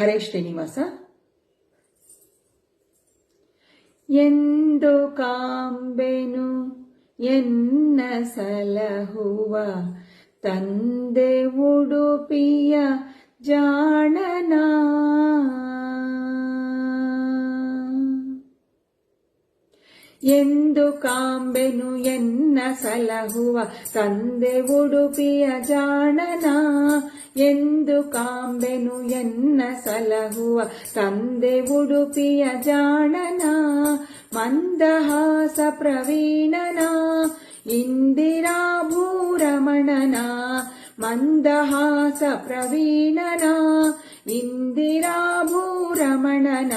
ಹರೇ ಶ್ರೀನಿವಾಸ. ಎಂದು ಕಾಂಬೆನು ಎನ್ನ ಸಲಹುವ ತಂದೆ ಉಡುಪಿಯ ಜಾಣನ. ಎಂದು ಕಾಂಬೆನು ಎನ್ನ ಸಲಹುವ ತಂದೆ ಉಡುಪಿಯ ಜಾಣನ. ಎಂದು ಕಾಂಬೆನು ಎನ್ನ ಸಲಹುವ ತಂದೆ ಉಡುಪಿಯ ಜಾಣನ ಮಂದಹಾಸ ಪ್ರವೀಣನ ಇಂದಿರಾ ಭೂರಮಣನ ಮಂದಹಾಸ ಪ್ರವೀಣನ ಇಂದಿರಾ ಭೂರಮಣನ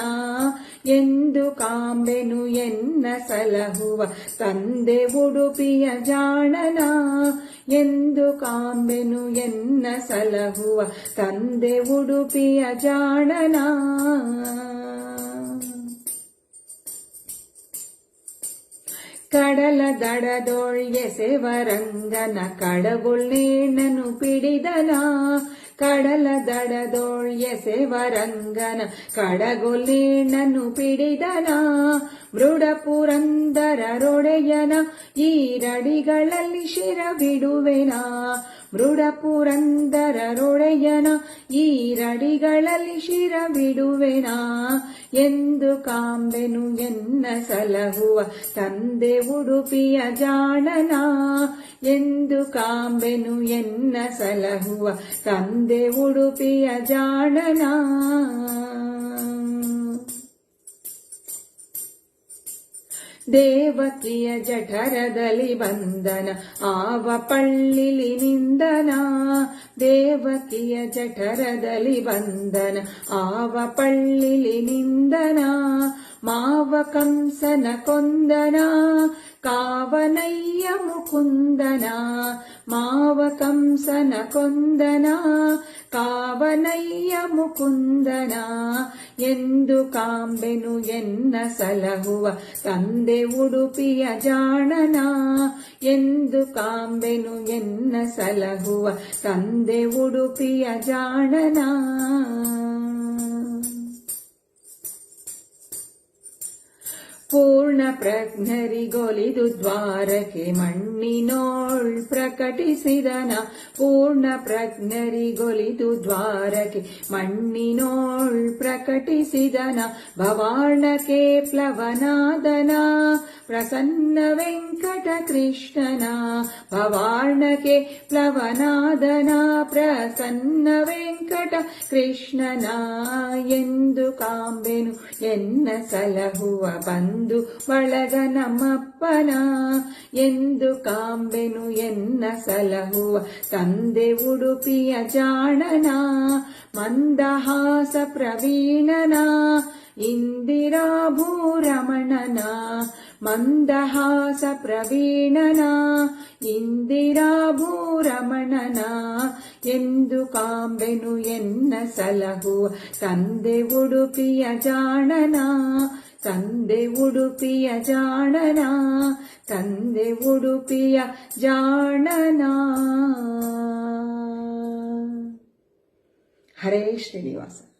ಎಂದು ಕಾಂಬೆನು ಎನ್ನ ಸಲಹುವ ತಂದೆ ಉಡುಪಿಯ ಜಾಣನ ಎಂದು ಕಾಂಬೆನು ಎನ್ನ ಸಲಹುವ ತಂದೆ ಉಡುಪಿಯ ಜಾಣನ. ಕಡಲ ದಡದೊಳ್ಗೆ ಸೆವರಂಗನ ಕಡಗುಳ್ಳೇಣನು ಪಿಡಿದನ ಕಡಲ ದಡದೊಳ್ಗೆ ಸೆವರಂಗನ ಕಡಗೊಲ್ಲೇಣನು ಪಿಡಿದನ ಮೃಡ ಪುರಂದರರೊಡೆಯನ ಈರಡಿಗಳಲ್ಲಿ ಶಿರ ಬಿಡುವೆನ ಮೃಡ ಪುರಂದರರೊಡೆಯನ ಈರಡಿಗಳಲ್ಲಿ ಶಿರ ಬಿಡುವೆನ ಎಂದು ಕಾಂಬೆನು ಎನ್ನ ಸಲಹುವ ತಂದೆ ಉಡುಪಿಯ ಜಾಣನ ಎಂದು ಕಾಂಬೆನು ಎನ್ನ ಸಲಹುವ ತಂದೆ ಉಡುಪಿಯ ಜಾಣನ ದೇವಕಿಯ ಜಠರದಲ್ಲಿ ಬಂದನ ಆವ ಪಳ್ಳಿಲಿ ನಿಂದನ ದೇವಕಿಯ ಜಠರದಲ್ಲಿ ಬಂದನ ಆವ ಪಳ್ಳಿಲಿ ನಿಂದನ ಮಾವ ಕಂಸನ ಕೊಂದನ ಕಾವನಯ್ಯ ಮುಕುಂದನ ಮಾವ ಕಂಸನ ಕೊಂದನ ಕಾವನಯ್ಯ ಮುಕುಂದನ ಎಂದು ಕಾಂಬೆನು ಎನ್ನ ಸಲಹುವ ತಂದೆ ಉಡುಪಿಯ ಜಾಣನ ಎಂದು ಕಾಂಬೆನು ಎನ್ನ ಸಲಹುವ ತಂದೆ ಉಡುಪಿಯ ಜಾಣನ ಪೂರ್ಣ ಪ್ರಜ್ಞರಿಗೊಲಿದು ದ್ವಾರಕೆ ಮಣ್ಣಿನೋಳ್ ಪ್ರಕಟಿಸಿದನ. ಪೂರ್ಣ ಪ್ರಜ್ಞರಿಗೊಲಿದು ದ್ವಾರಕೆ ಮಣ್ಣಿನೋಳ್ ಪ್ರಕಟಿಸಿದನ. ಭವಾರ್ಣಕೆ ಪ್ಲವನಾದನ ಪ್ರಸನ್ನ ವೆಂಕಟ ಕೃಷ್ಣನ ಭವಾಣಕೆ ಪ್ಲವನಾದನ ಪ್ರಸನ್ನ ವೆಂಕಟ ಕೃಷ್ಣನ ಎಂದು ಕಾಂಬೆನು ಎನ್ನ ಸಲಹುವ ಬಂದು ಬಳಗ ನಮ್ಮಪ್ಪನ ಎಂದು ಕಾಂಬೆನು ಎನ್ನ ಸಲಹುವ ತಂದೆ ಉಡುಪಿಯ ಜಾಣನ ಮಂದಹಾಸ ಪ್ರವೀಣನ ಇಂದಿರಾ ಭೂರಮಣನ ಮಂದಹಾಸ ಪ್ರವೀಣನ ಇಂದಿರಾ ಭೂರಮಣನ ಎಂದು ಕಾಂಬೆನು ಎನ್ನ ಸಲಹು. ತಂದೆ ಉಡುಪಿಯ ಜಾಣನ, ತಂದೆ ಉಡುಪಿಯ ಜಾಣನ, ತಂದೆ ಉಡುಪಿಯ ಜಾಣನ. ಹರೇ ಶ್ರೀನಿವಾಸ.